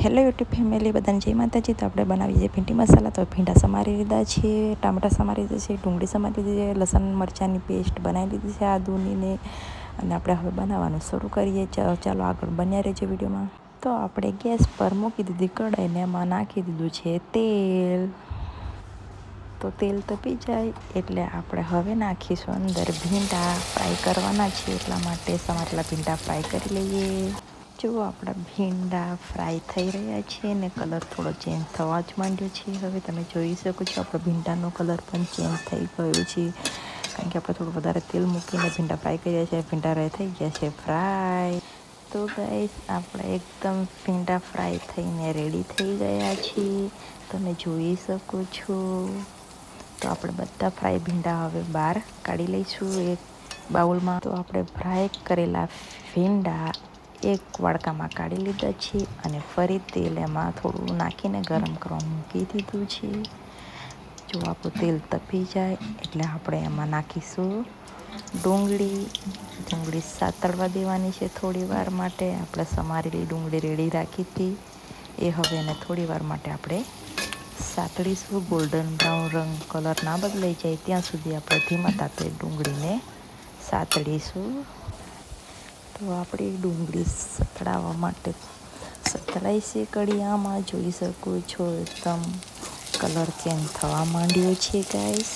Hello YouTube family, બધાને જય માતાજી. તો આપણે બનાવી છે ભીંડી મસાલા. તો ભીંડા સમારી લીધા છે, ટામેટા સમારી દીધા છે, ડુંગળી સમારી લીધી છે, લસણ મરચાંની પેસ્ટ બનાવી લીધી છે આદુનીને. અને આપણે હવે બનાવવાનું શરૂ કરીએ. ચાલો આગળ બન્યા રહેજો વિડીયોમાં. તો આપણે ગેસ પર મૂકી દીધી કઢાઈને એમાં નાખી દીધું છે તેલ. તો તેલ તપી જાય, એટલે આપણે હવે નાખીશું અંદર ભીંડા ફ્રાય કરવાના છે. એટલા માટે સમારેલા ભીંડા ફ્રાય કરી લઈએ. જો આપણા ભીંડા ફ્રાય થઈ રહ્યા છે ને કલર થોડો ચેન્જ થવા જ માંડ્યો છે. હવે તમે જોઈ શકો છો આપણો ભીંડાનો કલર પણ ચેન્જ થઈ ગયો છે. કારણ કે આપણે થોડું વધારે તેલ મૂકીને ભીંડા ફ્રાય કર્યા છે, ભીંડા રહે થઈ ગયા છે ફ્રાય તો ગાઈસ આપણે એકદમ ભીંડા ફ્રાય થઈને રેડી થઈ ગયા છીએ. તમે જોઈ શકો છો. તો આપણે બધા ફ્રાય ભીંડા હવે બહાર કાઢી લઈશું એક બાઉલમાં. તો આપણે ફ્રાય કરેલા ભીંડા એક વાડકામાં કાઢી લીધા છે અને ફરી તેલ એમાં થોડું નાખીને ગરમ કરવા મૂકી દીધું છે. જો આપણું તેલ તપી જાય એટલે આપણે એમાં નાખીશું ડુંગળી. ડુંગળી સાતળવા દેવાની છે થોડી વાર માટે. આપણે સમારેલી ડુંગળી રેડી રાખી હતી. એ હવે એને થોડી વાર માટે આપણે સાતળીશું. ગોલ્ડન બ્રાઉન રંગ કલર ના બદલાઈ જાય ત્યાં સુધી આપણે ધીમા તાપે ડુંગળીને સાતળીશું. તો આપણે ડુંગળી સતળાવવા માટે સતળાઈ છે કડિયામાં જોઈ શકો છો એકદમ કલર ચેન્જ થવા માંડ્યો છે ગાઈસ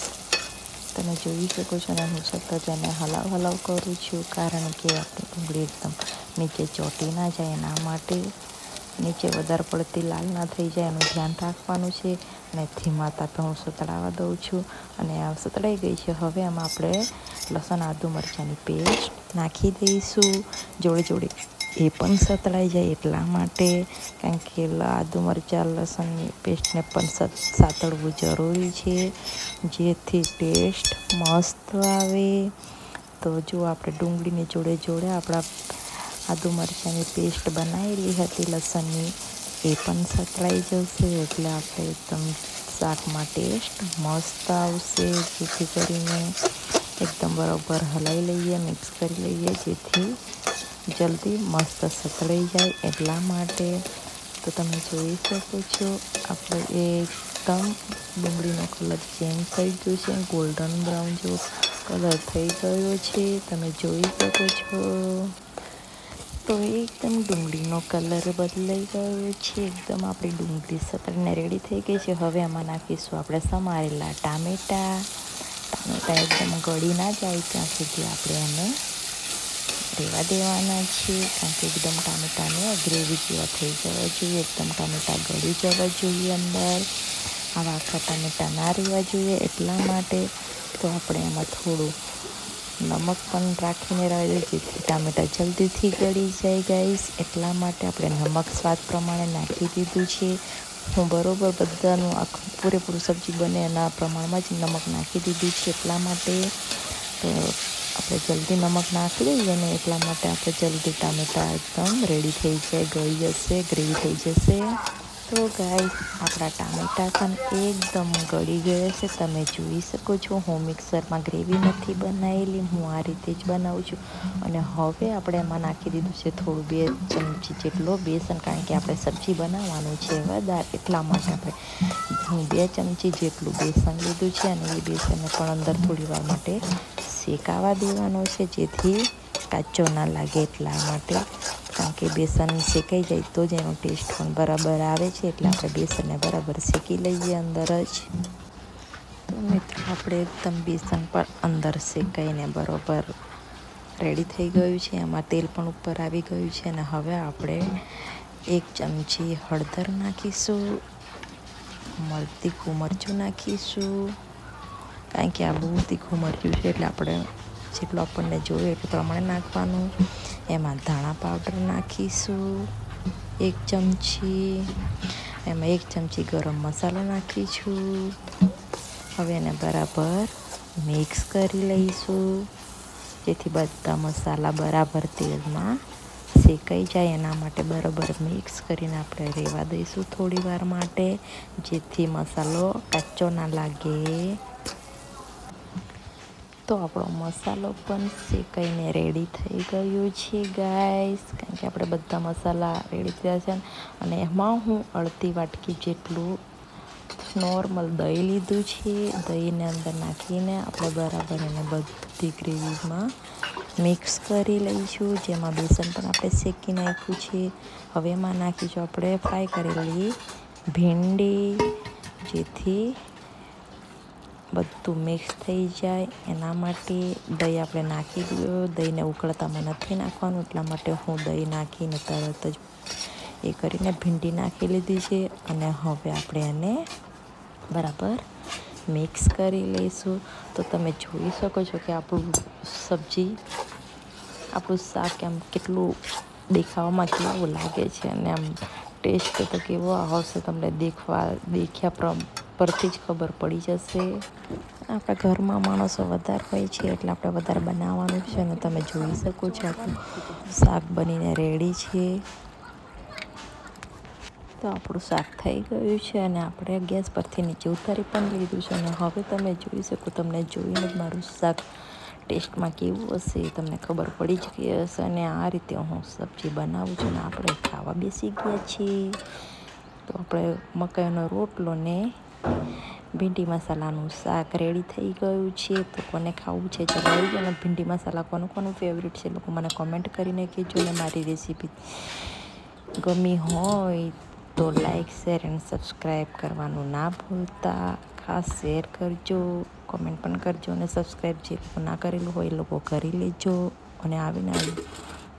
તમે જોઈ શકો છો ને હું સતત એને હલાવ હલાવ કરું છું, કારણ કે આપણી ડુંગળી એકદમ નીચે ચોટી ના જાય એના માટે. નીચે વધારે પડતી લાલ ના થઈ જાય એનું ધ્યાન રાખવાનું છે. અને ધીમા તાપે હું સતળાવા દઉં છું. અને આ સતળાઈ ગઈ છે. હવે એમાં આપણે લસણ, આદુ મરચાંની પેસ્ટ નાખી દઈશું. જોડે જોડે એ પણ સતળાઈ જાય એટલા માટે, કારણ કે આદુ, મરચાં લસણની પેસ્ટને પણ સાતળવું જરૂરી છે. જેથી ટેસ્ટ મસ્ત આવે. તો જો આપણે ડુંગળીની જોડે જોડે આપણા આદુ મરચાંની પેસ્ટ બનાવેલી હતી, લસણની, એ પણ સતળાઈ જશે એટલે આપણે એકદમ શાકમાં ટેસ્ટ મસ્ત આવશે. જેથી કરીને એકદમ બરાબર હલાવી લઈએ, મિક્સ કરી લઈએ, જેથી જલ્દી મસ્ત સતળાઈ જાય એટલા માટે. તો તમે જોઈ શકો છો, આપણે એકદમ ડુંગળીનો કલર ચેન્જ થઈ ગયો છે, ગોલ્ડન બ્રાઉન જેવો કલર થઈ ગયો છે. તમે જોઈ શકો છો. તો એકદમ ડુંગળીનો કલર બદલાઈ ગયો છે. એકદમ આપણી ડુંગળી સતરને રેડી થઈ ગઈ છે. હવે એમાં નાખીશું આપણે સમારેલા ટામેટા. ટામેટા એકદમ ગળી ના જાય ત્યાં સુધી આપણે એને રહેવા દેવાના છે કારણ કે એકદમ ટામેટાને ગ્રેવી જેવા થઈ જવા જોઈએ, એકદમ ટામેટા ગળી જવા જોઈએ અંદર. આવા આખા ટામેટા ના રહેવા જોઈએ એટલા માટે તો આપણે એમાં થોડું નમક પણ રાખીને રહેલું જેથી ટામેટાં જલ્દીથી ગળી જાય ગાઈસ એટલા માટે આપણે નમક સ્વાદ પ્રમાણે નાખી દીધું છે. હું બરાબર બધાનું આખું પૂરેપૂરું સબ્જી બને એના પ્રમાણમાં જ નમક નાખી દીધું છે એટલા માટે. તો આપણે જલ્દી નમક નાખી દઈએ ને એટલા માટે આપણે જલ્દી ટામેટાં એકદમ રેડી થઈ જાય ગળી જશે ગ્રેવી થઈ જશે. તો ગાય આપણા ટામેટા પણ એકદમ ગળી ગયા છે. તમે જોઈ શકો છો, હું મિક્સરમાં ગ્રેવી નથી બનાવેલી હું આ રીતે જ બનાવું છું. અને હવે આપણે એમાં નાખી દીધું છે થોડું બે ચમચી જેટલો બેસન, કારણ કે આપણે સબ્જી બનાવવાનું છે વધારે એટલા માટે આપણે હું બે ચમચી જેટલું બેસન લીધું છે અને એ બેસનને પણ અંદર થોડી વાર માટે શેકાવા દેવાનો છે, જેથી કાચો ના લાગે એટલા માટે. કારણ કે બેસન શેકાઈ જાય તો જ એનો ટેસ્ટ પણ બરાબર આવે છે. એટલે આપણે બેસનને બરાબર શેકી લઈએ અંદર જ. તો મિત્રો, આપણે એકદમ બેસન પણ અંદર શેકાઈને બરાબર રેડી થઈ ગયું છે. એમાં તેલ પણ ઉપર આવી ગયું છે અને હવે આપણે એક ચમચી હળદર નાખીશું તીખું મરચું નાખીશું. કારણ કે આ બહુ તીખું મરચું છે એટલે આપણે જેટલું આપણને જોઈએ એટલું પ્રમાણે નાખવાનું. એમાં ધાણા પાવડર નાખીશું, એક ચમચી, એમાં એક ચમચી ગરમ મસાલો નાખીશું. હવે એને બરાબર મિક્સ કરી લઈશું, જેથી બધા મસાલા બરાબર તેલમાં શેકાઈ જાય. એના માટે બરાબર મિક્સ કરીને આપણે રહેવા દઈશું થોડી વાર માટે, જેથી મસાલો કાચો ના લાગે. તો આપણો મસાલો પણ શેકાઈને રેડી થઈ ગયો છે ગાઈસ કારણ કે આપણે બધા મસાલા રેડી થયા છે અને એમાં હું અડધી વાટકી જેટલું નોર્મલ દહીં લીધું છે. દહીંને અંદર નાખીને આપણે બરાબર એને બધી ગ્રેવીમાં મિક્સ કરી લઈશું. જેમાં બેસન પણ આપણે શેકી નાખ્યું છે. હવે એમાં નાખીશું આપણે ફ્રાય કરેલી ભીંડી, જેથી બધું મિક્સ થઈ જાય. એના માટે દહીં આપણે નાખી દઈએ દહીંને ઉકળતામાં નથી નાખવાનું, એટલા માટે હું દહીં નાખીને તરત જ એ કરીને ભીંડી નાખી લીધી છે. અને હવે આપણે એને બરાબર મિક્સ કરી લઈશું. તો તમે જોઈ શકો છો કે આપણું સબ્જી, આપણું શાક એમ કેટલું દેખાવામાં કેવું લાગે છે અને આમ ટેસ્ટ તો કેવો આવશે તમને દેખવા, દેખ્યા પરથી જ ખબર પડી જશે. આપણા ઘરમાં માણસો વધારે હોય છે એટલે આપણે વધારે બનાવવાનું છે અને તમે જોઈ શકો છો આપણું શાક બનીને રેડી છે. તો આપણું શાક થઈ ગયું છે અને આપણે ગેસ પરથી નીચે ઉતારી પણ લીધું છે અને હવે તમે જોઈ શકો, તમને જોઈને જ મારું શાક ટેસ્ટમાં કેવું હશે તમને ખબર પડી જ ગઈ હશે અને આ રીતે હું સબ્જી બનાવું છું અને આપણે ખાવા બેસી ગયા છીએ. તો આપણે મકાઈનો રોટલો ને ભીંડી મસાલાનું શાક રેડી થઈ ગયું છે. તો કોને ખાવું છે ચલાવી અને ભીંડી મસાલા કોનું કોનું ફેવરેટ છે લોકો મને કોમેન્ટ કરીને કહેજો ને મારી રેસીપી ગમી હોય તો લાઈક શેર એન્ડ સબસ્ક્રાઈબ કરવાનું ના ભૂલતા. ખાસ શેર કરજો કોમેન્ટ પણ કરજો અને સબસ્ક્રાઈબ જે લોકો ના કરેલું હોય એ લોકો કરી લેજો. અને આવીને આવી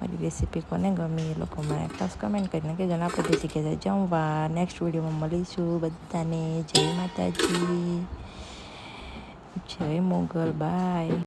મારી રેસીપી કોને ગમી એ લોકો મને ખાસ કમેન્ટ કરીને કે જણા આપણે બેસી ગયા જમવા નેક્સ્ટ વિડીયોમાં મળીશું. બધાને જય માતાજી. જય મોગલ. બાય